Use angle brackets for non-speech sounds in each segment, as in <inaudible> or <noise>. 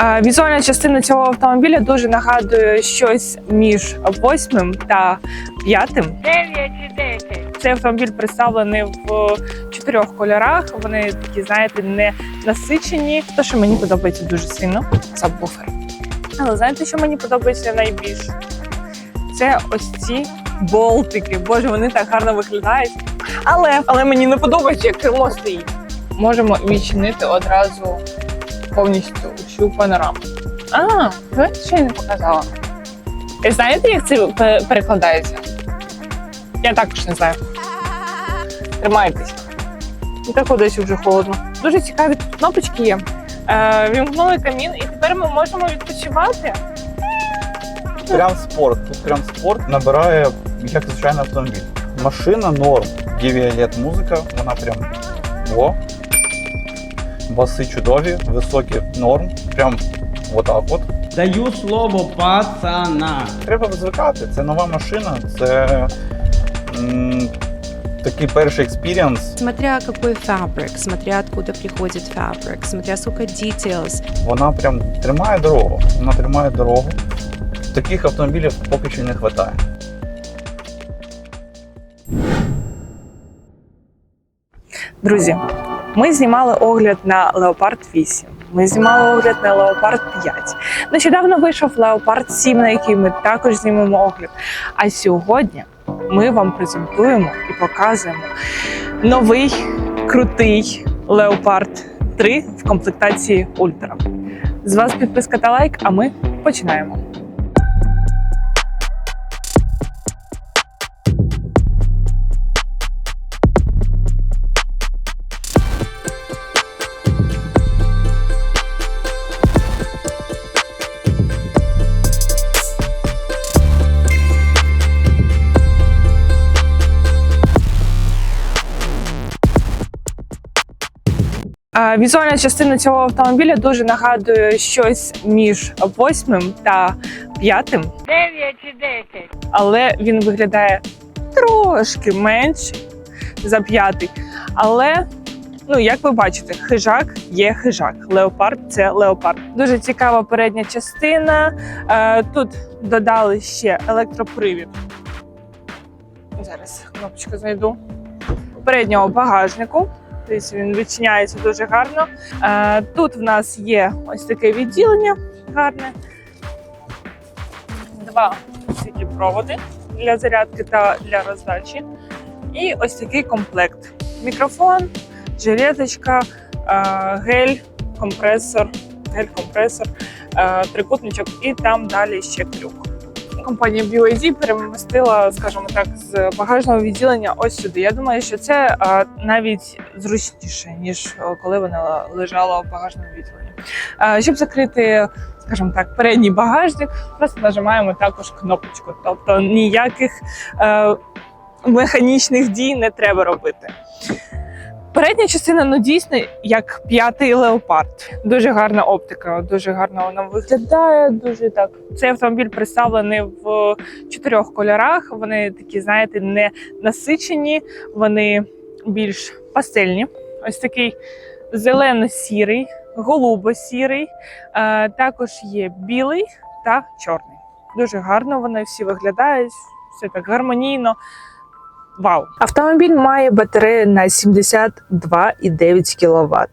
Візуальна частина цього автомобіля дуже нагадує щось між восьмим та п'ятим. 9 і 10. Цей автомобіль представлений в чотирьох кольорах. Вони такі, знаєте, не насичені. Те, що мені подобається дуже сильно, сабвуфер. Але знаєте, що мені подобається найбільше? Це ось ці болтики. Боже, вони так гарно виглядають. Але, але мені не подобається, як кермо стоїть. Можемо відчинити одразу повністю всю панораму. А, ви ще й не показала. Ви знаєте, як це перекладається? Я також не знаю. Тримайтесь. І так десь вже холодно. Дуже цікаві тут кнопочки є. Е, вімкнули камін, і тепер ми можемо відпочивати. Прям спорт. Тут прям спорт набирає як звичайний автомобіль. Машина норм. Дівіалет музика, вона прям о. Баси чудові, високі норм. Прям отак от. Даю слово пацана. Треба звикати. Це нова машина, це м, такий перший експірієнс. Смотря какой фабрик, смотря откуда приходит фабрик, смотря сколько details. Вона прям тримає дорогу. Вона тримає дорогу. Таких автомобілів поки що не вистачає. Друзі, ми знімали огляд на Leopard 8. Ми знімали огляд на Leopard 5. Нещодавно вийшов Leopard 7, на який ми також знімемо огляд. А сьогодні ми вам презентуємо і показуємо новий крутий Leopard 3 в комплектації Ultra. З вас підписка та лайк, а ми починаємо. Візуальна частина цього автомобіля дуже нагадує щось між восьмим та п'ятим, 9 і 10. але він виглядає трошки менший за п'ятий. Але, ну як ви бачите, хижак є хижак. Леопард це леопард. Дуже цікава передня частина. Е, Тут додали ще електропривід. Зараз кнопочку знайду. Переднього багажнику. Тобто він відчиняється дуже гарно. Е, Тут в нас є ось таке відділення гарне. Два такі проводи для зарядки та для роздачі. І ось такий комплект: мікрофон, жилеточка, е, гель, компресор, гель-компресор, е, трикутничок і там далі ще крюк. Компанія BYD перемістила, скажімо так, з багажного відділення ось сюди. Я думаю, що це навіть зручніше, ніж е, коли вона лежала в багажному відділенні. Щоб закрити, скажімо так, передній багажник, просто нажимаємо також кнопочку. Тобто ніяких е, механічних дій не треба робити. Передня частина ну дійсно як п'ятий леопард. Дуже гарна оптика, дуже гарно вона виглядає. Дуже так. Цей автомобіль представлений в чотирьох кольорах. Вони такі, знаєте, не насичені, вони більш пастельні. Ось такий зелено-сірий, голубо-сірий. Е, також є білий та чорний. Дуже гарно вони всі виглядають, все так гармонійно. Вау! Автомобіль має батарею на 72,9 кВт.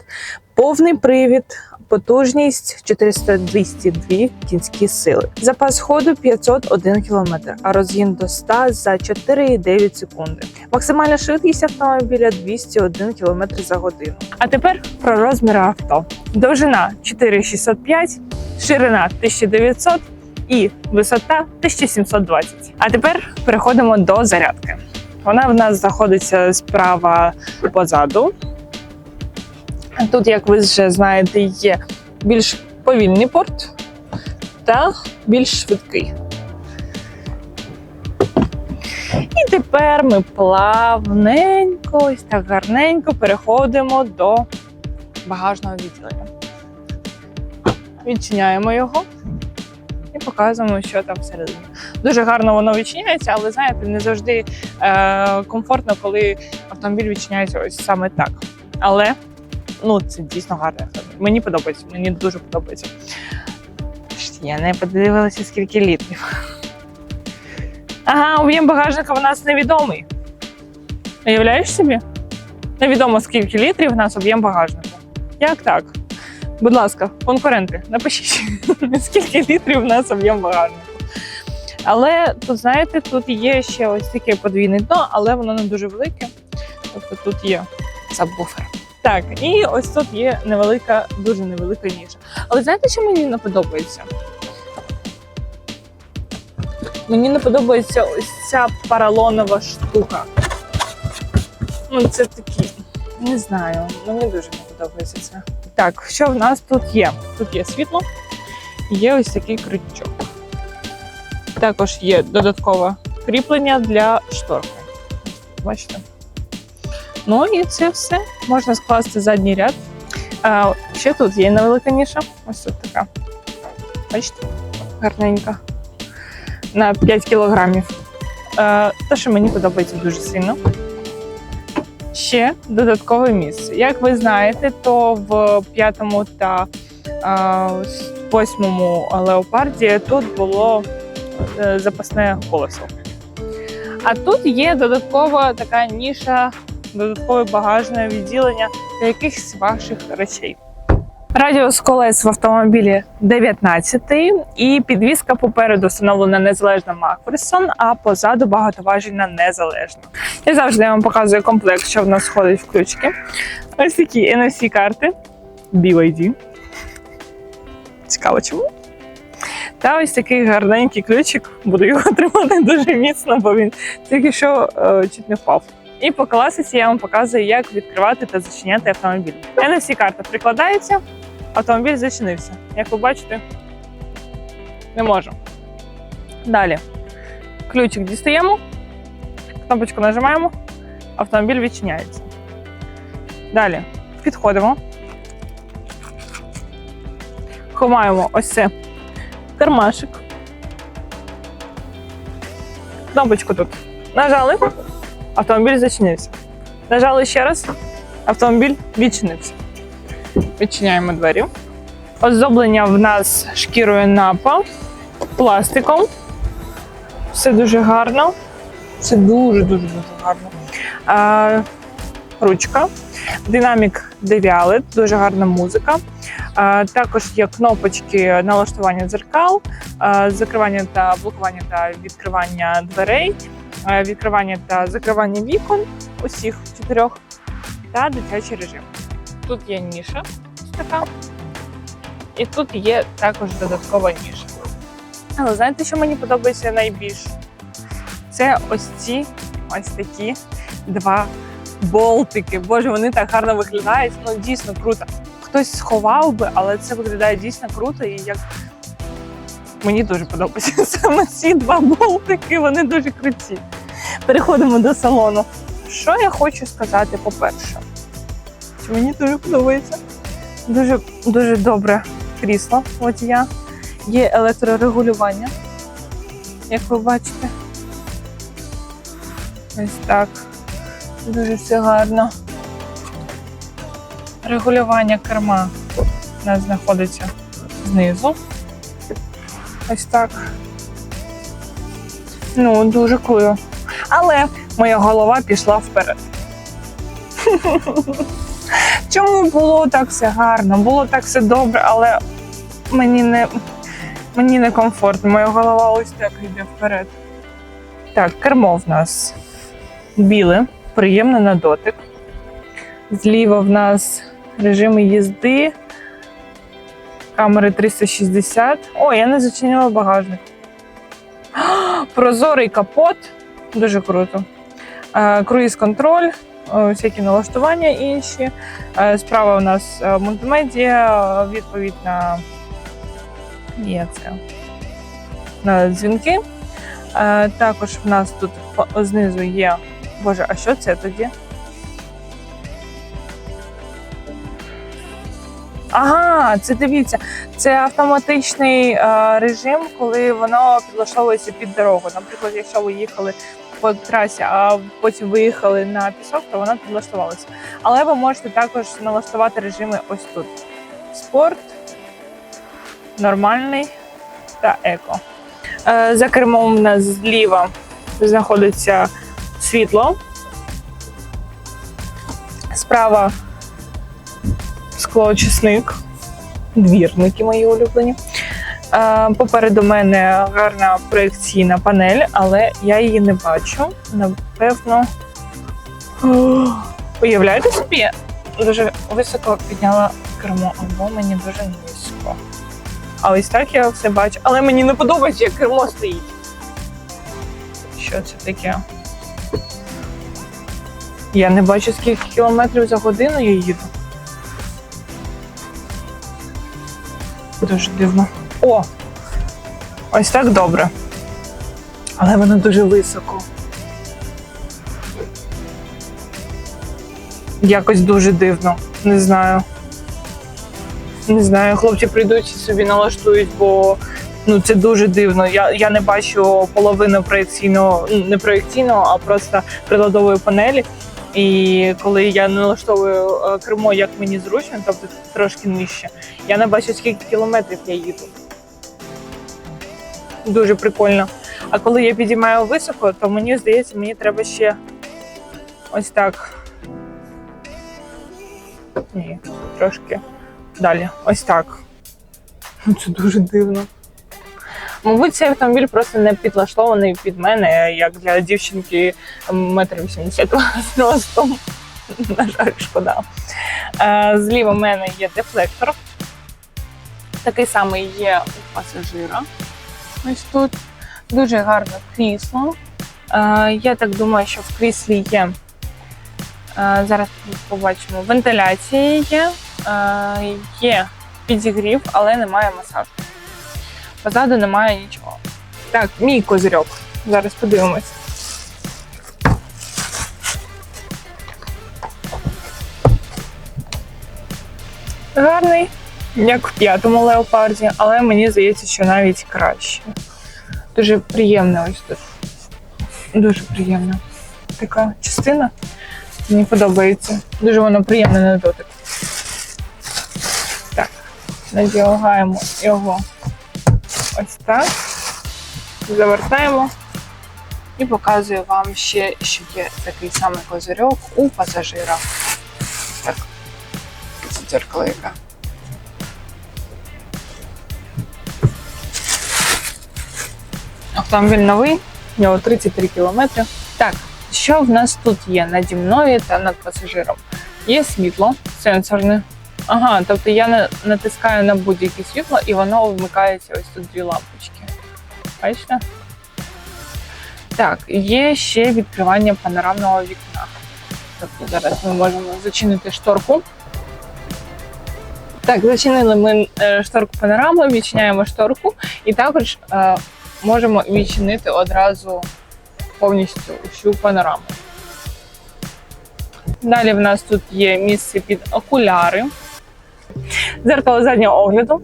Повний привід, потужність 400-202 кінські сили. Запас ходу 501 км, а розгін до 100 за 4,9 секунди. Максимальна швидкість автомобіля 201 км за годину. А тепер про розміри авто. Довжина 4605, ширина 1900 і висота 1720. А тепер переходимо до зарядки. Вона в нас знаходиться справа позаду. Тут, як ви вже знаєте, є більш повільний порт та більш швидкий. І тепер ми плавненько, ось так гарненько переходимо до багажного відділення. Відчиняємо його і показуємо, що там всередині. Дуже гарно воно відчиняється, але знаєте, не завжди е, комфортно, коли автомобіль відчиняється ось саме так. Але ну це дійсно автомобіль. Мені подобається, мені дуже подобається. Я не подивилася, скільки літрів. Ага, об'єм багажника в нас невідомий. Уявляєш собі? Невідомо скільки літрів в нас об'єм багажника. Як так? Будь ласка, конкуренти, напишіть, <laughs> скільки літрів в нас об'єм багажника. Але тут, знаєте, тут є ще ось таке подвійне дно, але воно не дуже велике. Тобто тут є сабвуфер. Так, і ось тут є невелика, дуже невелика ніша. Але знаєте, що мені не подобається? Мені не подобається ось ця паралонова штука. Ну, це такі, не знаю, мені дуже не подобається це. Так, що в нас тут є? Тут є світло, є ось такий крючок. Також є додаткове кріплення для шторки. Бачите? Ну і це все. Можна скласти задній ряд. А, ще тут є невелика ніша. Ось тут така. Бачите? Гарненька. На 5 кілограмів. Те, що мені подобається дуже сильно. Ще додаткове місце. Як ви знаєте, то в п'ятому та восьмому леопарді тут було запасне колесо. А тут є додаткова така ніша, додаткове багажне відділення для якихось ваших речей. Радіус колес в автомобілі 19 і підвізка попереду встановлена незалежна Макферсон, а позаду багатоважільна незалежна. Я завжди вам показую комплект, що в нас входить в ключики. Ось такі NFC карти BYD. Цікаво чому. Та ось такий гарненький ключик. Буду його <laughs> тримати дуже міцно, бо він тільки що е, чуть не впав. І по класиці я вам показую, як відкривати та зачиняти автомобіль. NFC карта прикладається, автомобіль зачинився. Як ви бачите, не можу. Далі. Ключик дістаємо, кнопочку нажимаємо, автомобіль відчиняється. Далі підходимо. Ховаємо ось це кармашик. Кнопочку тут. Нажали, автомобіль зачинився. Нажали ще раз, автомобіль відчинився. Відчиняємо двері. Оздоблення в нас шкірою напа, пластиком. Все дуже гарно. Все дуже-дуже дуже гарно. Ручка. Динамік девіалет, дуже гарна музика. Також є кнопочки налаштування дзеркал, закривання та блокування та відкривання дверей, відкривання та закривання вікон усіх чотирьох та дитячий режим. Тут є ніша така, і тут є також додаткова ніша. Але знаєте, що мені подобається найбільше? Це ось ці ось такі два болтики. Боже, вони так гарно виглядають. Ну дійсно круто. Хтось сховав би, але це виглядає дійсно круто і як. Мені дуже подобаються <laughs> саме ці два болтики, вони дуже круті. Переходимо до салону. Що я хочу сказати, по-перше, мені дуже подобається. Дуже дуже добре крісло. От я. Є електрорегулювання, як ви бачите. Ось так. Дуже все гарно. Регулювання керма у нас знаходиться знизу. Ось так. Ну, дуже круто. Але моя голова пішла вперед. <laughs> Чому було так все гарно? Було так все добре, але мені не, мені не комфортно. Моя голова ось так йде вперед. Так, кермо в нас біле, приємне на дотик. Зліва в нас режими їзди, камери 360. О, я не зачинила багажник. <gasps> Прозорий капот. Дуже круто. Е, Круїз-контроль, е, всякі налаштування інші. Е, Справа у нас мультимедіа, відповідь на є це на дзвінки. Також в нас тут знизу є. Боже, а що це тоді? Ага, це дивіться, це автоматичний е, режим, коли воно підлаштовується під дорогу. Наприклад, якщо ви їхали по трасі, а потім виїхали на пісок, то вона підлаштувалася. Але ви можете також налаштувати режими ось тут: спорт, нормальний та еко. Е, За кермом у нас зліва знаходиться світло. Справа склоочисник, двірники мої улюблені. Е, Попереду мене гарна проекційна панель, але я її не бачу. Напевно. Уявляєте собі? Дуже високо підняла кермо, або мені дуже низько. А ось так я все бачу. Але мені не подобається, як кермо стоїть. Що це таке? Я не бачу, скільки кілометрів за годину я їду. Дуже дивно. О! Ось так добре. Але воно дуже високо. Якось дуже дивно. Не знаю. Не знаю, хлопці прийдуть і собі налаштують, бо ну це дуже дивно. Я, я не бачу половину проекційного, ну, не проекційного, а просто приладової панелі. І коли я налаштовую е, кермо, як мені зручно, тобто трошки нижче, я не бачу, скільки кілометрів я їду. Дуже прикольно. А коли я підіймаю високо, то мені здається, мені треба ще ось так. Ні, трошки далі. Ось так. <laughs> Це дуже дивно. Мабуть, цей автомобіль просто не підлаштований під мене, як для дівчинки метр вісімдесят ростом. <laughs> На жаль, шкода. Е, Зліва в мене є дефлектор. Такий самий є у пасажира. Ось тут дуже гарне крісло. Е, Я так думаю, що в кріслі є. е, Зараз побачимо. Вентиляція є, є підігрів, але немає масажу. Позаду немає нічого. Так, мій козирьок. Зараз подивимось. Гарний, як в п'ятому леопарді, але мені здається, що навіть краще. Дуже приємно ось тут. Дуже приємно. Така частина. Мені подобається. Дуже воно приємне на дотик. Так, надягаємо його ось так. Завертаємо і показую вам ще, що є такий самий козирьок у пасажира. Так, це дзеркало яке. Автомобіль новий, у нього 33 кілометри. Так, що в нас тут є наді мною та над пасажиром? Є світло сенсорне. Ага, тобто я натискаю на будь-яке світло і воно вмикається ось тут дві лампочки. Бачите? Так, є ще відкривання панорамного вікна. Тобто зараз ми можемо зачинити шторку. Так, зачинили ми е, шторку панорами, відчиняємо шторку і також е, можемо відчинити одразу повністю всю панораму. Далі в нас тут є місце під окуляри. Дзеркало заднього огляду.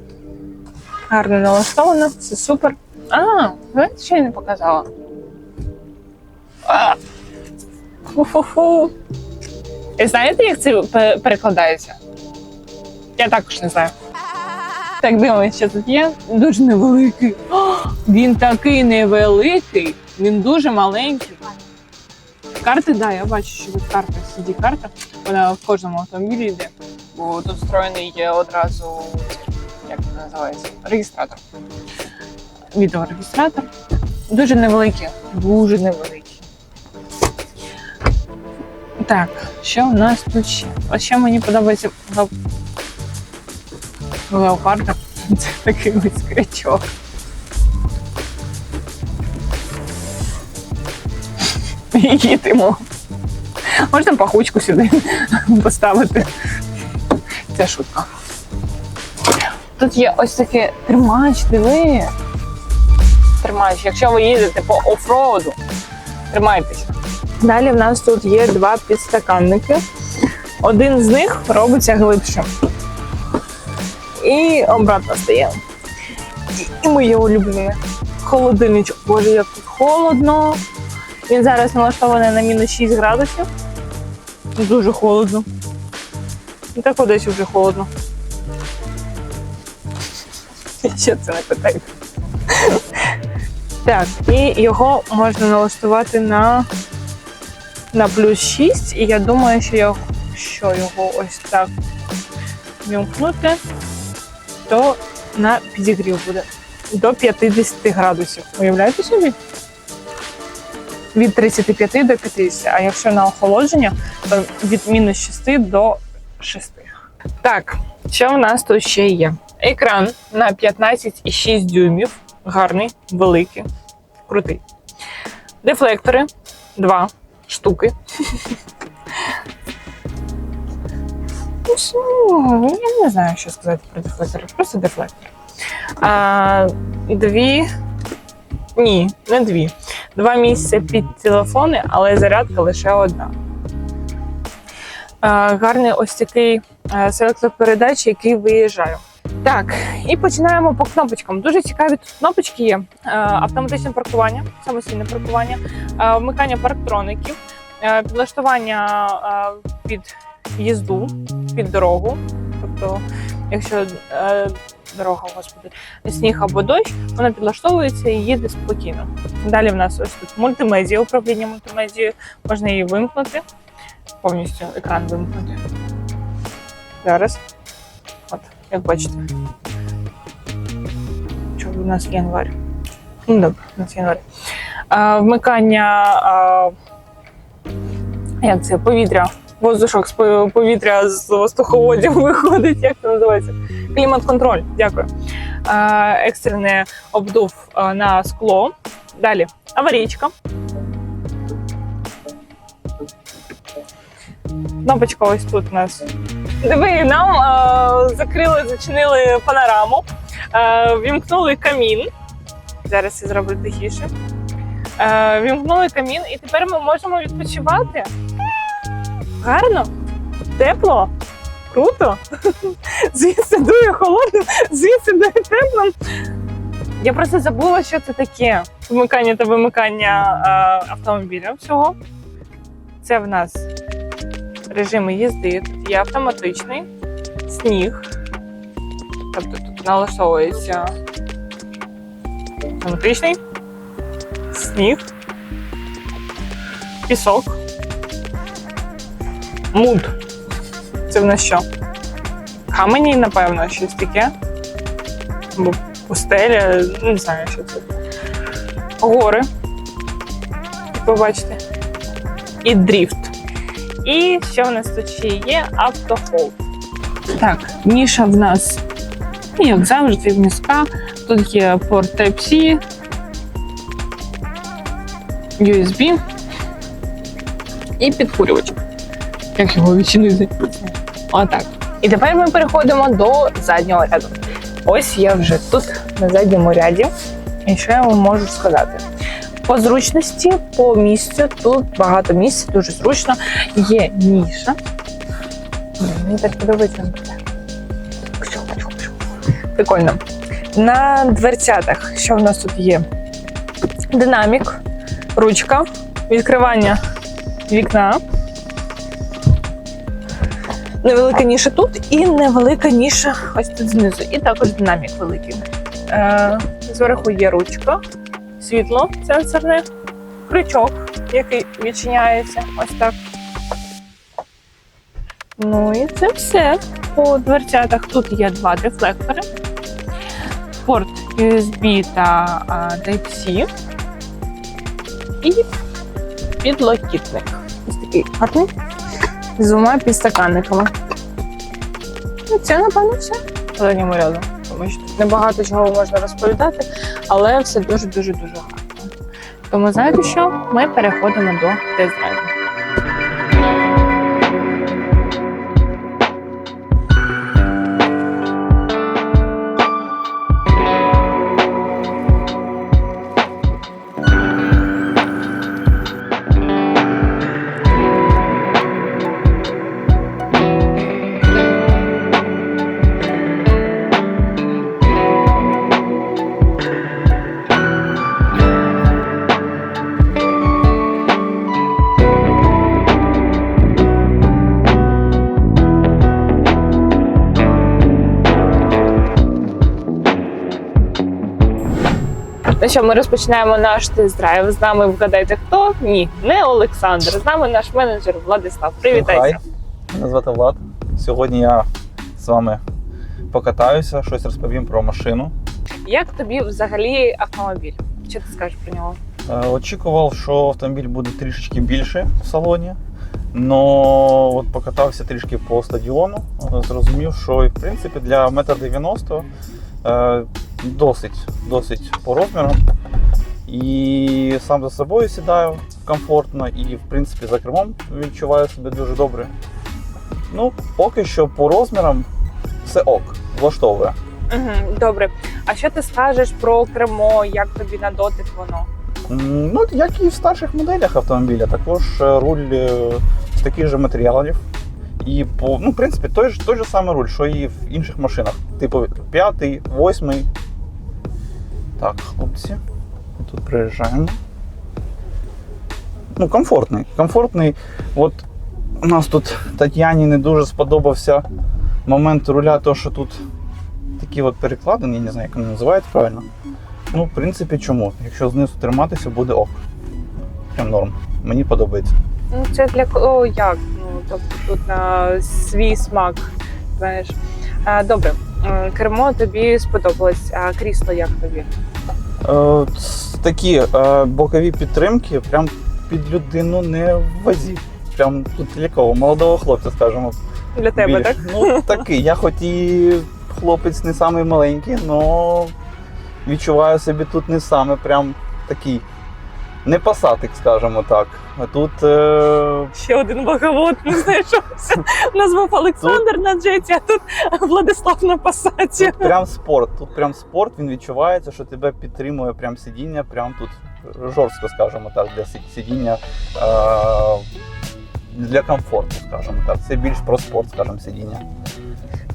Гарно налаштовано, це супер. А, знаєте, що я не показала? Фу-фу-фу. І знаєте, як це перекладається? Я також не знаю. Так, дивимося, що тут є. Дуже невеликий. О, він такий невеликий, він дуже маленький. Карти, так, да, я бачу, що тут карта cd карта Вона в кожному автомобілі йде, бо тут встроєний є одразу як це називається, реєстратор. Відеорегістратор. Дуже невеликий, дуже невеликий. Так, що в нас тут ще? Ось що мені подобається в. <laughs> Це такий ось крючок. І їдемо. Можна пахучку сюди поставити. Це шутка. Тут є ось такий тримач, диви. Тримач. Якщо ви їдете по офроуду, тримайтеся. Далі в нас тут є два підстаканники. Один з них робиться глибшим. І обратно стає. І моє улюблене. Холодильничок. Боже, як тут холодно. Він зараз налаштований на мінус 6 градусів. Дуже холодно. І так десь вже холодно. Ще це не питаю. Так, і його можна налаштувати на, на плюс 6. І я думаю, що якщо його ось так вімкнути, то на підігрів буде до 50 градусів. Уявляєте собі? Від 35 до 50, а якщо на охолодження, то від мінус 6 до 6. Так, що в нас тут ще є? Екран на 15,6 дюймів. Гарний, великий, крутий. Дефлектори два штуки. Ну, Я не знаю, що сказати про дефлектори. Просто дефлектор. А, дві. Ні, не дві. Два місця під телефони, але зарядка лише одна. Гарний ось такий е, селектор передач, який виїжджає. Так, і починаємо по кнопочкам. Дуже цікаві тут кнопочки є: Е, автоматичне паркування, самостійне паркування, е, вмикання парктроників, підлаштування під їзду, під дорогу. Тобто, якщо дорога, господи, сніг або дощ, вона підлаштовується і їде спокійно. Далі в нас ось тут мультимедіа, управління мультимедією, можна її вимкнути, повністю екран вимкнути. Зараз. От, як бачите. Що у нас январь? Ну, добре, у нас январь. А, вмикання а, як це, повітря. Воздушок з повітря з воздуховодів <laughs> виходить, як це називається? Клімат-контроль, дякую. Екстрений обдув на скло. Далі аварійка. Кнопочка ось тут у нас. Диви, нам а, закрили, зачинили панораму, а, вімкнули камін. Зараз я зроблю тихіше. А, вімкнули камін, і тепер ми можемо відпочивати. Гарно, тепло, круто. Звідси дує холодно, звідси дує тепло. Я просто забула, що це таке. Вмикання та вимикання а, автомобіля всього. Це в нас режими їзди. Тут є автоматичний, сніг. Тобто тут налаштовується автоматичний, сніг, пісок, муд. Це в нас що? Камені, напевно, щось таке. Або пустеля, не знаю, що це. Гори. Як ви бачите. І дріфт. І що в нас тут ще є? Автохолд. Так, ніша в нас, ну, як завжди, міська. Тут є порт Type-C, USB і підкурювач. Як його відчинити? Отак. І тепер ми переходимо до заднього ряду. Ось я вже тут на задньому ряді. І що я вам можу сказати? По зручності, по місцю, тут багато місця, дуже зручно. Є ніша. Мені так подобається. Прикольно. На дверцятах, що в нас тут є? Динамік, ручка, відкривання вікна. Невелика ніша тут і невелика ніша ось тут знизу. І також динамік великий. Е, зверху є ручка, світло сенсорне, крючок, який відчиняється ось так. Ну і це все. По дверцятах тут є два дефлектори, порт USB та Type-C і підлокітник. Ось такий гарний з двома підстаканниками. Ну, це, напевно, все задньому ряду. Тому що тут небагато чого можна розповідати, але все дуже-дуже дуже гарно. Тому знаєте що? Ми переходимо до тест-драйву. Ну що, ми розпочинаємо наш тест-драйв. З нами вгадайте хто? Ні, не Олександр. З нами наш менеджер Владислав. Привітайся. Хай. Мене звати Влад. Сьогодні я з вами покатаюся, щось розповім про машину. Як тобі взагалі автомобіль? Що ти скажеш про нього? Е, Очікував, що автомобіль буде трішечки більше в салоні. Но от покатався трішки по стадіону, зрозумів, що в принципі для 1,90 м е, досить, досить по розмірам. І сам за собою сідаю комфортно і, в принципі, за кермом відчуваю себе дуже добре. Ну, поки що по розмірам все ок, влаштовує. Угу, добре. А що ти скажеш про кермо? Як тобі на дотик воно? Ну, як і в старших моделях автомобіля, також е, руль е, з таких же матеріалів. І по, ну, в принципі, той ж той же самий руль, що і в інших машинах. Типу п'ятий, восьмий. Так, хлопці. Тут приїжджаємо. Ну, комфортний. Комфортний. От у нас тут Тетяні не дуже сподобався момент руля, то що тут такі от перекладини, я не знаю, як вони називають правильно. Ну, в принципі, чому? Якщо знизу триматися, буде ок. Прям норм. Мені подобається. Ну, це для кого як? Ну, тобто тут на свій смак. Знаєш. А, добре, кермо тобі сподобалось, а крісло як тобі? Е, такі е, бокові підтримки, прям під людину не в вазі. Прям тут для? Молодого хлопця, скажімо. Для тебе, більш. так? Ну, такий. Я хоч і хлопець не самий маленький, але відчуваю себе тут не саме прям такий. Не пасатик, скажімо так. Тут. Е, Ще один ваговод не знайшовся. Назвав Олександр на джеті, а тут Владислав на пасаті. Тут прям спорт. Тут прям спорт, він відчувається, що тебе підтримує прям сидіння, прям тут жорстко, скажімо так, для сидіння е- для комфорту, скажімо так. Це більш про спорт, скажімо, сидіння.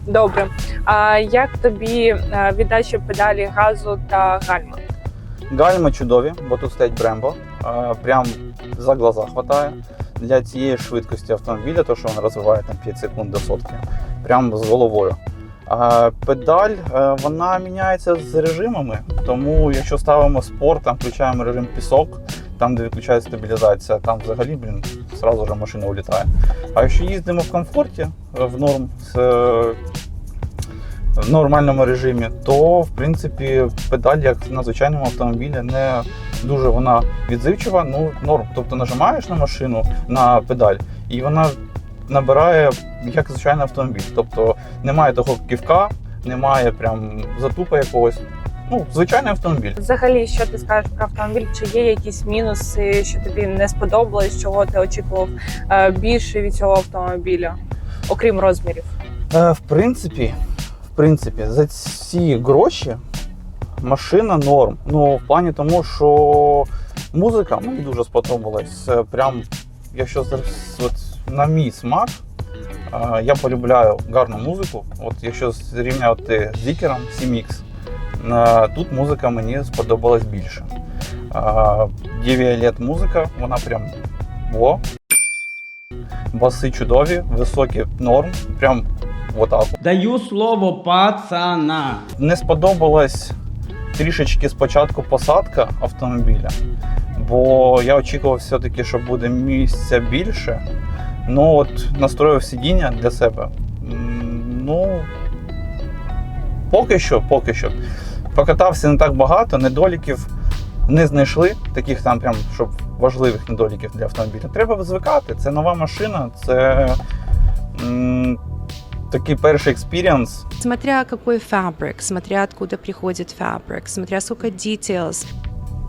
Добре. А як тобі е, віддача педалі газу та гальма? Гальми чудові, бо тут стоять Брембо. Прям за глаза хватає. Для цієї швидкості автомобіля, то що він розвиває там 5 секунд до сотки, прям з головою. Педаль е, вона міняється з режимами, тому якщо ставимо спорт, там включаємо режим пісок, там де виключається стабілізація, там взагалі блін, зразу ж машина улітає. А якщо їздимо в комфорті е, в норм з в нормальному режимі, то в принципі педаль, як на звичайному автомобілі, не дуже вона відзивчива, ну норм. Тобто нажимаєш на машину на педаль, і вона набирає як звичайний автомобіль. Тобто немає того ківка, немає прям затупа якогось. Ну, звичайний автомобіль. Взагалі, що ти скажеш про автомобіль? Чи є якісь мінуси, що тобі не сподобалось, чого ти очікував е, більше від цього автомобіля, окрім розмірів? Е, в принципі, в принципі, за ці гроші машина норм. Ну, в плані тому, що музика мені дуже сподобалась. Е, Прям, якщо от, на мій смак, е, я полюбляю гарну музику. От якщо зрівняти з Зікером 7X, е, тут музика мені сподобалась більше. Е, музика, вона прям во. Баси чудові, високі норм, прям отак. Даю слово пацана. Не сподобалась трішечки спочатку посадка автомобіля, бо я очікував все-таки, що буде місця більше. Ну от настроїв сидіння для себе. Ну, поки що, поки що. Покатався не так багато, недоліків не знайшли, таких там прям, щоб важливих недоліків для автомобіля. Треба звикати. Це нова машина, це такий перший експіріанс. Смотря какой фабрик, смотря откуда приходит фабрик, смотря сколько details.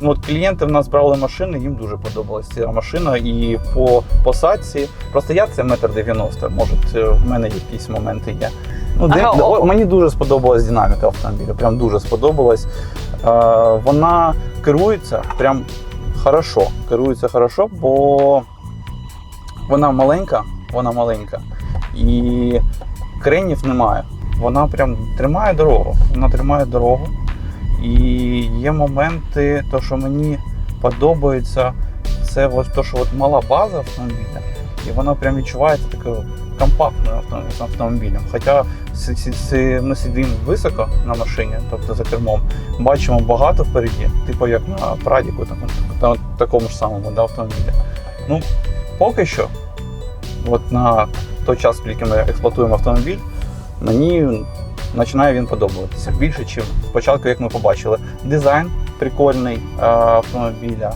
Ну, от клієнти в нас брали машини, їм дуже подобалася ця машина. І по посадці, просто я це метр дев'яносто, може, це в мене якісь моменти є. Ну, де, Ага, о- о, мені дуже сподобалась динаміка автомобіля, прям дуже сподобалась. Е, вона керується прям хорошо. Керується хорошо, бо вона маленька, вона маленька. І кренів немає. Вона прям тримає дорогу. Вона тримає дорогу. І є моменти, то, що мені подобається, це от, то, що от мала база автомобіля, і вона прям відчувається такою компактною автомобілем. Хоча ми сидимо високо на машині, тобто за кермом, бачимо багато впереді, типу як на Прадіку, такому, такому ж самому да, автомобілі. Ну, поки що, от на той час, скільки ми експлуатуємо автомобіль, мені починає він подобатися більше, ніж спочатку, як ми побачили. Дизайн прикольний е, автомобіля.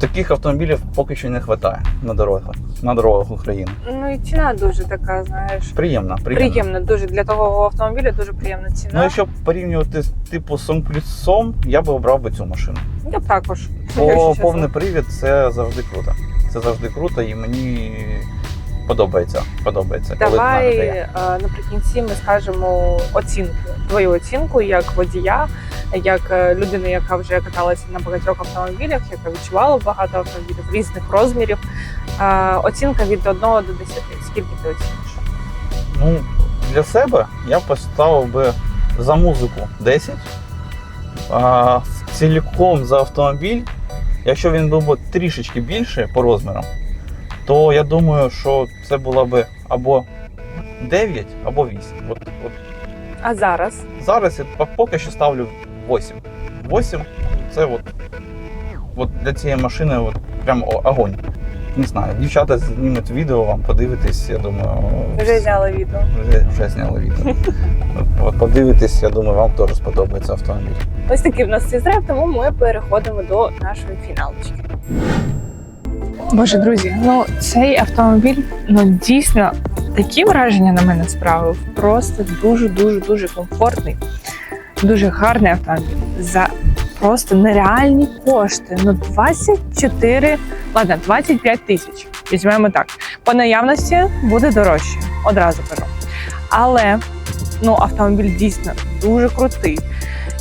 Таких автомобілів поки що не вистачає на дорогах, на дорогах України. Ну і ціна дуже така, знаєш. Приємна, приємна. Приємна, дуже для того автомобіля дуже приємна ціна. Ну, якщо порівнювати з типу Сом плюс Сом, я би обрав би цю машину. Я б також. Бо повний привід це завжди круто. Це завжди круто і мені подобається. Подобається. коли Давай таке. е, наприкінці ми скажемо оцінку. Твою оцінку як водія, як е, людини, яка вже каталася на багатьох автомобілях, яка відчувала багато автомобілів різних розмірів. Е, Оцінка від 1 до 10. Скільки ти оціниш? Ну, для себе я поставив би за музику 10. А, цілком за автомобіль, якщо він був би трішечки більше по розмірам, то я думаю, що це була би або 9, або 8. От, от А зараз зараз я поки що ставлю 8. 8 це от, от для цієї машини от прям огонь. Не знаю, дівчата знімуть відео, вам подивитесь, я думаю. вже зняли відео. Вже, вже зняли відео. <laughs> От подивитесь, я думаю, вам теж сподобається автомобіль. Ось такий в нас тест-драйв, тому ми переходимо до нашої фіналочки. Боже, друзі, ну цей автомобіль ну дійсно такі враження на мене справив. Просто дуже дуже дуже комфортний, дуже гарний автомобіль за просто нереальні кошти. Ну 24, ладно, 25 тисяч. Візьмемо так. По наявності буде дорожче, одразу кажу. Але ну автомобіль дійсно дуже крутий.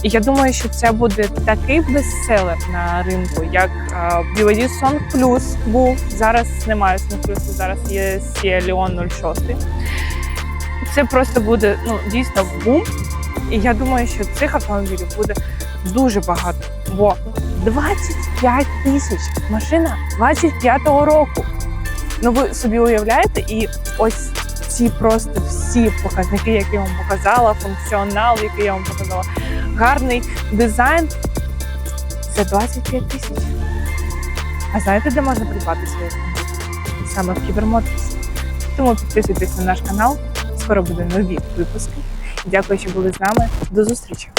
І я думаю, що це буде такий бестселер на ринку, як BYD Song Plus був. Зараз немає Song Plus, зараз є Sea Leon 06. Це просто буде ну, дійсно бум. І я думаю, що цих автомобілів буде дуже багато. Бо 25 тисяч машина 25-го року. Ну ви собі уявляєте, і ось ці просто всі показники, які я вам показала, функціонал, який я вам показала, гарний дизайн за 25 тисяч. А знаєте, де можна придбати свої книги? Саме в Кібермотрісі. Тому підписуйтесь на наш канал. Скоро будуть нові випуски. Дякую, що були з нами. До зустрічі!